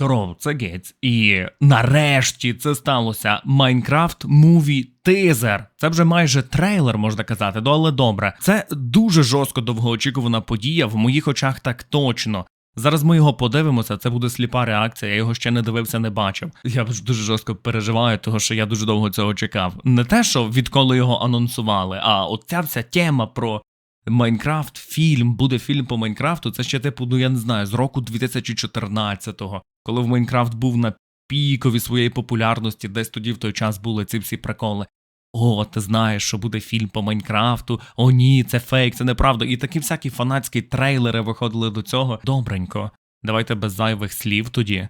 Здоров, це Гець. І нарешті це сталося. Майнкрафт Муві Тизер. Це вже майже трейлер, можна казати, але добре. Це дуже жорстко довгоочікувана подія, в моїх очах так точно. Зараз ми його подивимося, це буде сліпа реакція, я його ще не дивився, не бачив. Я дуже жорстко переживаю, того що я дуже довго цього чекав. Не те, що відколи його анонсували, а от ця вся тема про Майнкрафт, фільм, буде фільм по Майнкрафту. Це ще типу, ну я не знаю, з року 2014-го, коли в Майнкрафт був на пікові своєї популярності, десь тоді в той час були ці всі приколи. О, ти знаєш, що буде фільм по Майнкрафту. О, ні, це фейк, це неправда. І такі всякі фанатські трейлери виходили до цього. Добренько. Давайте без зайвих слів тоді.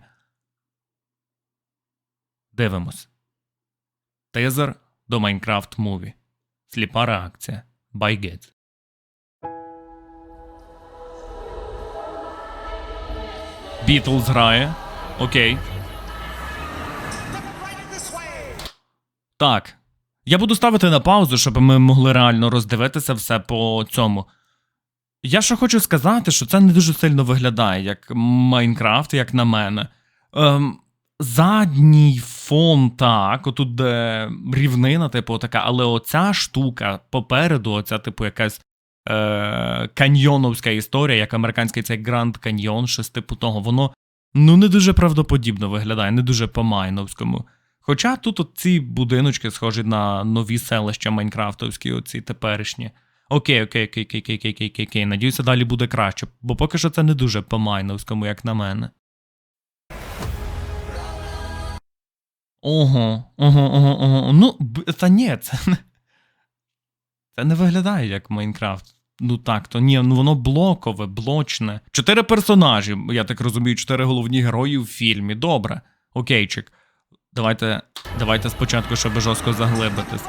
Дивимось. Тизер до Майнкрафт Муві. Сліпа реакція. Gates. Бітлз грає. Окей. Так. Я буду ставити на паузу, щоб ми могли реально роздивитися все по цьому. Я ще хочу сказати, що це не дуже сильно виглядає, як Майнкрафт, як на мене. Ем, задній фон, так, отут де рівнина, типу, така, але оця штука попереду, оця, типу, якась е, каньйоновська історія, як американський цей Гранд Каньйон, щось типу того, воно ну не дуже правдоподібно виглядає, не дуже по-майновському. Хоча тут от ці будиночки схожі на нові селища Майнкрафтовські, оці теперішні. Окей, окей, окей, окей, окей, окей, окей, окей. Надіюся, далі буде краще, бо поки що це не дуже по-майновському, як на мене. Ого, ого, ого, ого. Ну, та ні, це не. Це не виглядає як Майнкрафт. Ну так, то ні, ну воно блокове, блочне. Чотири персонажі, я так розумію, чотири головні герої в фільмі. Добре. Окейчик. Давайте, давайте спочатку, щоб жорстко заглибитись.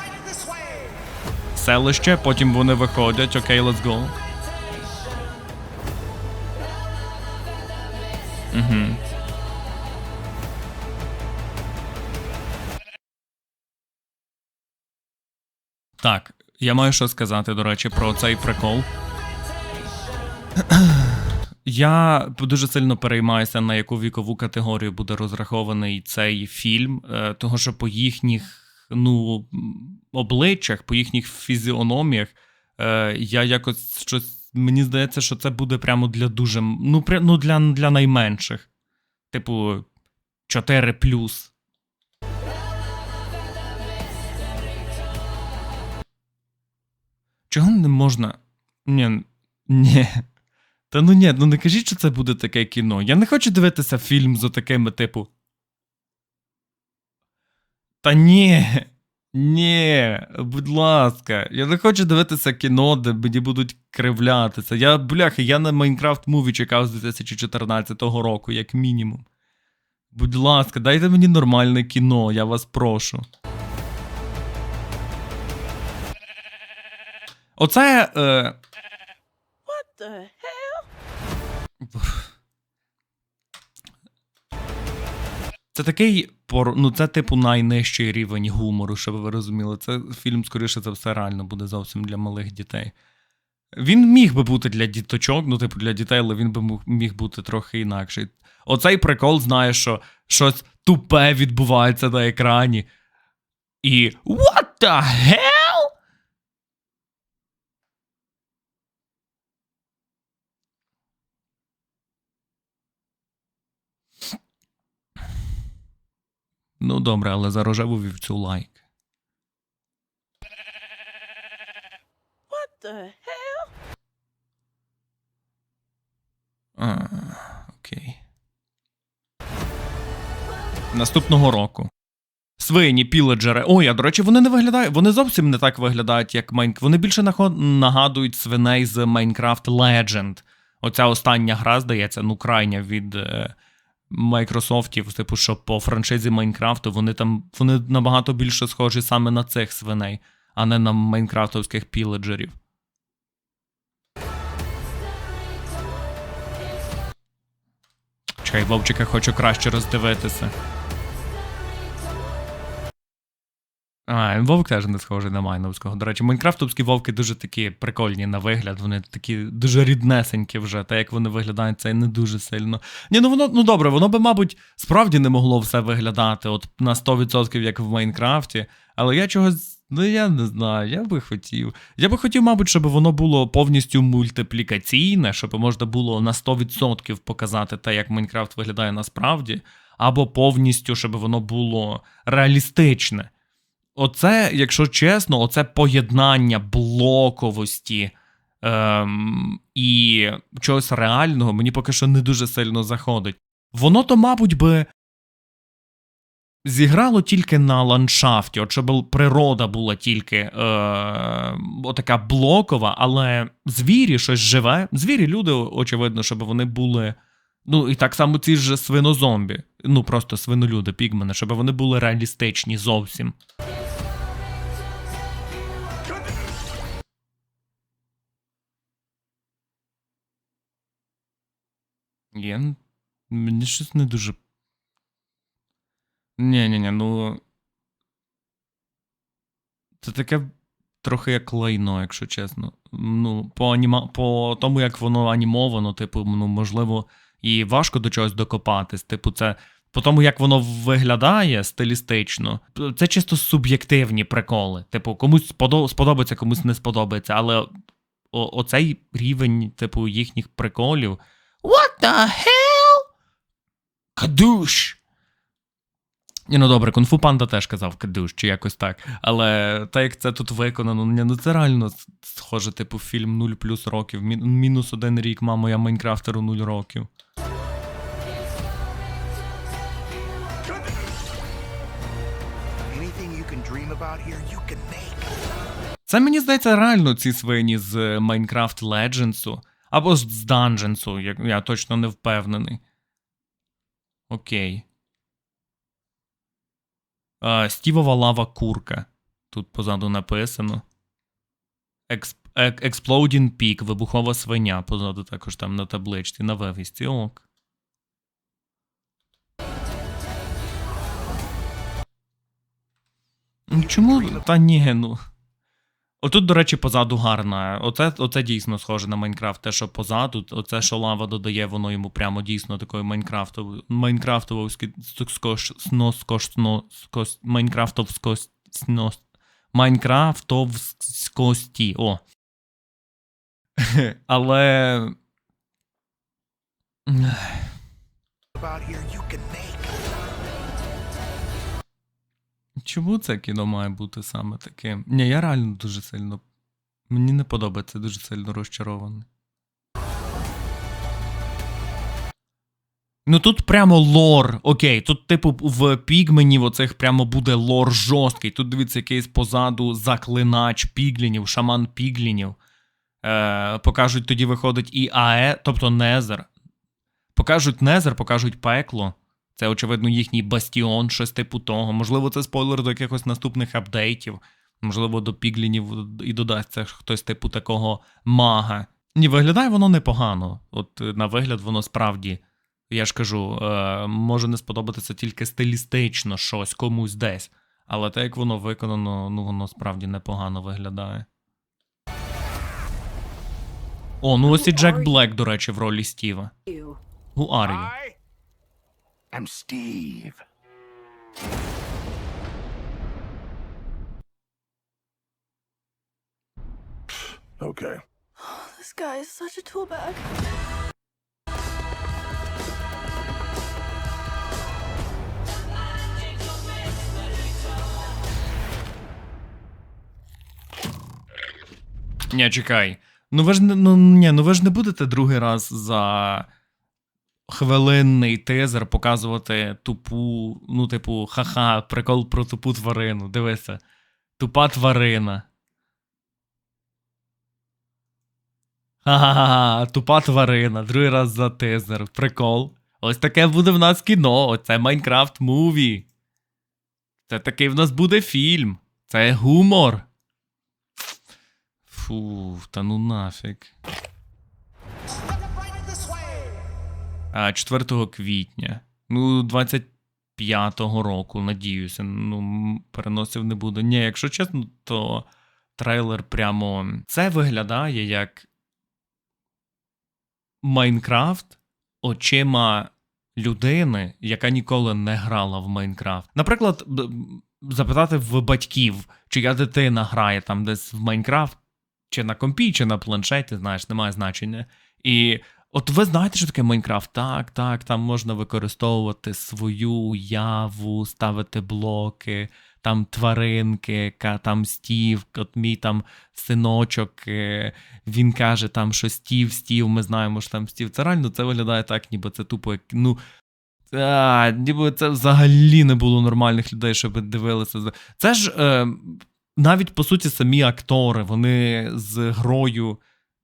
Селище, потім вони виходять. Окей, let's go. Угу. Так, я маю що сказати, до речі, про цей прикол. Я дуже сильно переймаюся, на яку вікову категорію буде розрахований цей фільм, е, того що по їхніх ну, обличчях, по їхніх фізіономіях, е, я якось щось. Мені здається, що це буде прямо для дуже. Ну, пря- ну для, для найменших. Типу, 4 Чого не можна. Ні. Ні. Та ну ні, ну не кажіть, що це буде таке кіно. Я не хочу дивитися фільм з отакими, типу. Та ні. Ні, будь ласка, я не хочу дивитися кіно, де мені будуть кривлятися. Я, бляхи, я на Майнкрафт Муві чекав з 2014 року, як мінімум. Будь ласка, дайте мені нормальне кіно, я вас прошу. Оце. Е... What the hell? Це такий пор... ну це типу найнижчий рівень гумору, щоб ви розуміли. Це фільм, скоріше за все, реально буде зовсім для малих дітей. Він міг би бути для діточок, ну, типу, для дітей, але він би міг бути трохи інакший. Оцей прикол знає, що щось тупе відбувається на екрані. І What the hell? Ну, добре, але за рожеву вівцю лайк. What the hell? А, окей. Наступного року. Свині, піледжери. Ой, а до речі, вони не виглядають. Вони зовсім не так виглядають, як Майнкрафт. Вони більше нагадують свиней з Minecraft Legend. Оця остання гра, здається, ну крайня від е, Майкрософтів, типу, що по франшизі Майнкрафту вони там вони набагато більше схожі саме на цих свиней, а не на майнкрафтовських піледжерів. Чекай, Вовчика хочу краще роздивитися. А, вовк теж не схожий на Майновського. До речі, майнкрафтовські вовки дуже такі прикольні на вигляд, вони такі дуже ріднесенькі вже. Та як вони виглядають, це не дуже сильно. Ні, ну воно ну добре, воно би, мабуть, справді не могло все виглядати от на 100% як в Майнкрафті, але я чогось. Ну, я не знаю, я би хотів. Я би хотів, мабуть, щоб воно було повністю мультиплікаційне, щоб можна було на 100% показати те, як Майнкрафт виглядає насправді, або повністю, щоб воно було реалістичне. Оце, якщо чесно, оце поєднання блоковості ем, і чогось реального мені поки що не дуже сильно заходить. Воно то, мабуть, би зіграло тільки на ландшафті, от щоб природа була тільки е, отака блокова, але звірі щось живе. Звірі, люди, очевидно, щоб вони були. Ну, і так само ці ж свинозомбі. Ну, просто свинолюди, пігмени, щоб вони були реалістичні зовсім. Я... Мені щось не дуже. ні ні ні ну. Це таке трохи як лайно, якщо чесно. Ну, по, аніма... по тому, як воно анімовано, типу, ну, можливо, і важко до чогось докопатись. Типу, це. По тому, як воно виглядає стилістично, це чисто суб'єктивні приколи. Типу, комусь сподобається, комусь не сподобається. Але оцей рівень, типу, їхніх приколів. What the hell? Кадуш! Ні, ну добре, Кунг-фу Панда теж казав кадуш, чи якось так. Але так як це тут виконано, ні, ну це реально схоже, типу, фільм 0 плюс років. Мі- мінус один рік, мамо, я Майнкрафтеру 0 років. Це мені здається реально ці свині з Minecraft Legends або з Dungeons, як я точно не впевнений. Окей. А, Стівова лава курка. Тут позаду написано. Exploding Peak, вибухова свиня. Позаду також там на табличці, на вивісці. Ок. Чому? Та ні, ну. Отут, до речі, позаду гарна. Оце, оце дійсно схоже на Майнкрафт. Те, що позаду, оце, що лава додає, воно йому прямо дійсно такої майнкрафтової. Майнкрафтовськость, майнкрафтовськості. О. Але. About here, you can make. Чому це кіно має бути саме таким? Ні, я реально дуже сильно. Мені не подобається, дуже сильно розчарований. Ну тут прямо лор. Окей, тут, типу, в пігмені оцих прямо буде лор жорсткий. Тут дивіться, якийсь позаду заклинач піглінів, шаман піглінів. Е, покажуть, тоді виходить і АЕ, тобто Незер. Покажуть Незер, покажуть пекло. Це, очевидно, їхній бастіон, щось типу того. Можливо, це спойлер до якихось наступних апдейтів. Можливо, до піглінів і додасться хтось типу такого мага. Ні, виглядає воно непогано. От е, на вигляд, воно справді, я ж кажу, е, може не сподобатися тільки стилістично щось комусь десь. Але те, як воно виконано, ну воно справді непогано виглядає. О, ну ось і Джек Блек, до речі, в ролі Стіва. Who are you? I am Steve. Okay. This guy is such a tool bag. Ні, чекай. Ну ви ж не ну, ні, ну ви ж не будете другий раз за хвилинний тизер показувати тупу, ну, типу, ха-ха, прикол про тупу тварину. Дивися. Тупа тварина. Ха-ха-ха, тупа тварина. Другий раз за тизер. Прикол. Ось таке буде в нас кіно. Оце Майнкрафт муві. Це такий в нас буде фільм. Це гумор. Фу, та ну нафіг. 4 квітня. Ну, 25 25-го року, надіюся. Ну, переносів не буде. Ні, якщо чесно, то трейлер прямо. Це виглядає як Майнкрафт очима людини, яка ніколи не грала в Майнкрафт. Наприклад, запитати в батьків, чия дитина грає там десь в Майнкрафт, чи на компі, чи на планшеті, знаєш, немає значення. І от ви знаєте, що таке Майнкрафт? Так, так, там можна використовувати свою уяву, ставити блоки, там тваринки, там стів, от мій там синочок, е, він каже там, що стів, стів, ми знаємо, що там стів. Це реально це виглядає так, ніби це тупо як, ну. А, ніби це взагалі не було нормальних людей, щоб дивилися. Це ж е, навіть по суті самі актори, вони з грою,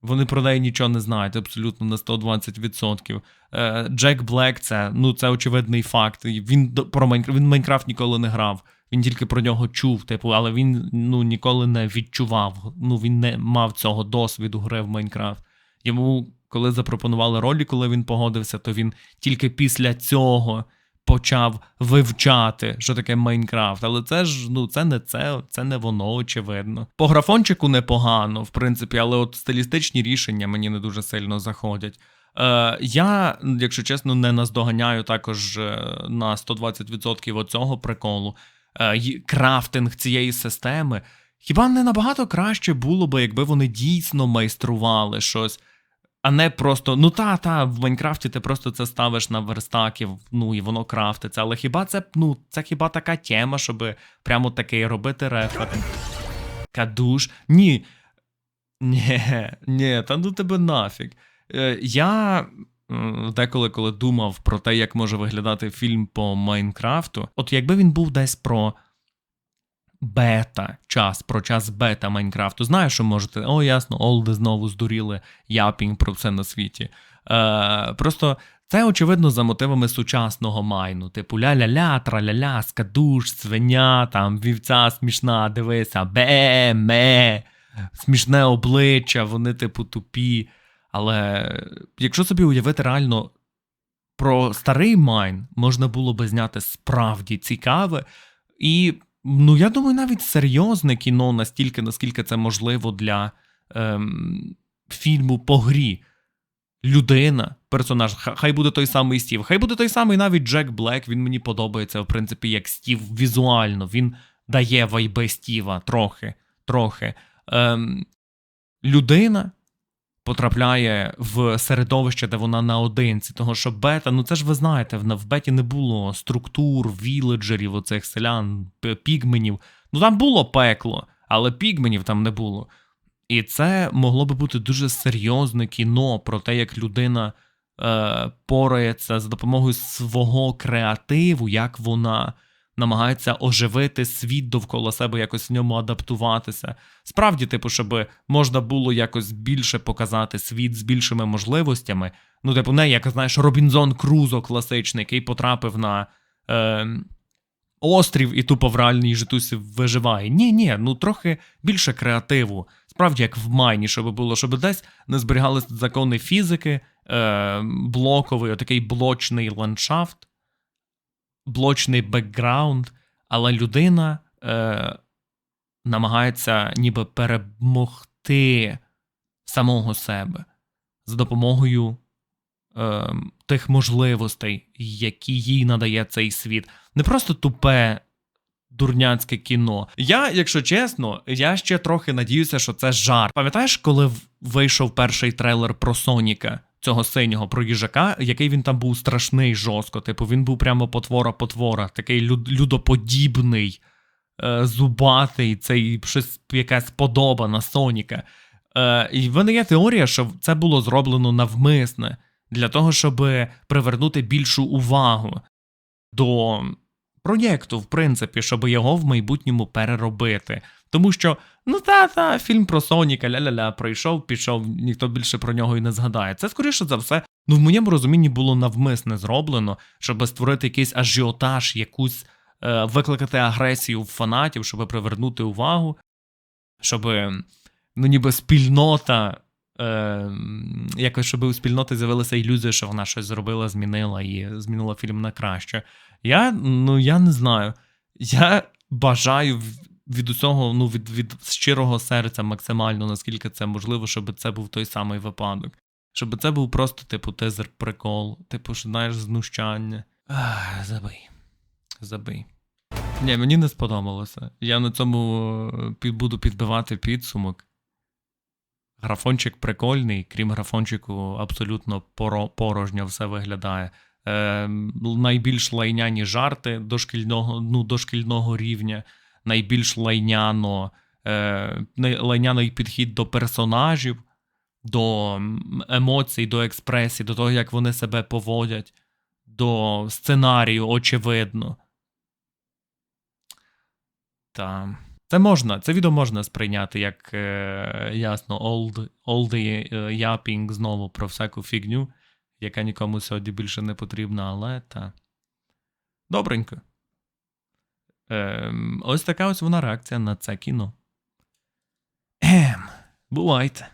вони про неї нічого не знають, абсолютно на 120%. Е, Джек Блек, це, ну, це очевидний факт. Він про Майнкрафт, він Майнкрафт ніколи не грав. Він тільки про нього чув, типу, але він ну, ніколи не відчував. Ну, він не мав цього досвіду гри в Майнкрафт. Йому, коли запропонували ролі, коли він погодився, то він тільки після цього почав вивчати, що таке Майнкрафт. Але це ж ну це не це, це не воно, очевидно. По графончику непогано, в принципі, але от стилістичні рішення мені не дуже сильно заходять. Е, я, якщо чесно, не наздоганяю також е, на 120% оцього приколу. Е, крафтинг цієї системи. Хіба не набагато краще було би, якби вони дійсно майстрували щось, а не просто, ну та, та, в Майнкрафті ти просто це ставиш на верстаки, ну і воно крафтиться. Але хіба це, ну, це хіба така тема, щоб прямо такий робити референс? Кадуш? Ні. Ні, ні, та ну тебе нафіг. Е, я деколи, коли думав про те, як може виглядати фільм по Майнкрафту, от якби він був десь про бета час, про час бета Майнкрафту, знаєш, що можете, о, ясно, Олди знову здуріли япінг про все на світі. Е, просто це, очевидно, за мотивами сучасного майну. Типу ля-ля-ля, траля-ля, скадуш, свиня, там вівця смішна, дивися, бе, ме, смішне обличчя, вони, типу, тупі. Але якщо собі уявити реально про старий майн, можна було би зняти справді цікаве. І, ну, я думаю, навіть серйозне кіно настільки, наскільки це можливо для ем, фільму по грі. Людина, персонаж, хай буде той самий Стів, хай буде той самий навіть Джек Блек, він мені подобається, в принципі, як Стів візуально. Він дає вайби Стіва трохи. трохи. Ем, людина потрапляє в середовище, де вона наодинці, того що бета, ну це ж ви знаєте, в, беті не було структур, віледжерів, оцих селян, пігменів. Ну там було пекло, але пігменів там не було. І це могло би бути дуже серйозне кіно про те, як людина е, порається за допомогою свого креативу, як вона намагається оживити світ довкола себе, якось в ньому адаптуватися. Справді, типу, щоб можна було якось більше показати світ з більшими можливостями. Ну, типу, не як знаєш, Робінзон Крузо класичний, який потрапив на. Е, Острів і тупо в реальній житусі виживає. Ні, ні, ну трохи більше креативу. Справді, як в майні, щоб було, щоб десь не зберігалися закони фізики, е, блоковий, отакий блочний ландшафт, блочний бекграунд, але людина е, намагається ніби перемогти самого себе за допомогою е, тих можливостей, які їй надає цей світ. Не просто тупе. Дурняцьке кіно. Я, якщо чесно, я ще трохи надіюся, що це жарт. Пам'ятаєш, коли вийшов перший трейлер про Соніка, цього синього, про їжака, який він там був страшний жорстко. Типу, він був прямо потвора-потвора, такий люд- людоподібний, е, зубатий, цей щось якась подоба на Соніка. Е, і в мене є теорія, що це було зроблено навмисне для того, щоб привернути більшу увагу до проєкту, в принципі, щоб його в майбутньому переробити. Тому що, ну та, та, фільм про Соніка, ля-ля-ля, пройшов, пішов, ніхто більше про нього і не згадає. Це, скоріше за все, ну в моєму розумінні було навмисне зроблено, щоб створити якийсь ажіотаж, якусь е, викликати агресію в фанатів, щоб привернути увагу, щоб ну, ніби спільнота Е, якось, щоб у спільноти з'явилася ілюзія, що вона щось зробила, змінила і змінила фільм на краще. Я, ну, я не знаю. Я бажаю від усього, ну, від, від щирого серця максимально, наскільки це можливо, щоб це був той самий випадок. Щоб це був просто, типу, тизер прикол, типу, що знаєш, знущання. Ах, забий. Забий. Ні, мені не сподобалося. Я на цьому е, під, буду підбивати підсумок. Графончик прикольний, крім графончику, абсолютно поро- порожньо все виглядає. Е, найбільш лайняні жарти дошкільного, ну, дошкільного рівня, найбільш лайняно, е, лайняний підхід до персонажів, до емоцій, до експресії, до того, як вони себе поводять, до сценарію, очевидно. Та. Це можна, це відео можна сприйняти як е, ясно, old, old япінг знову про всяку фігню, яка нікому сьогодні більше не потрібна, але та. Добренько. Ем, ось така ось вона реакція на це кіно. Ем, бувайте.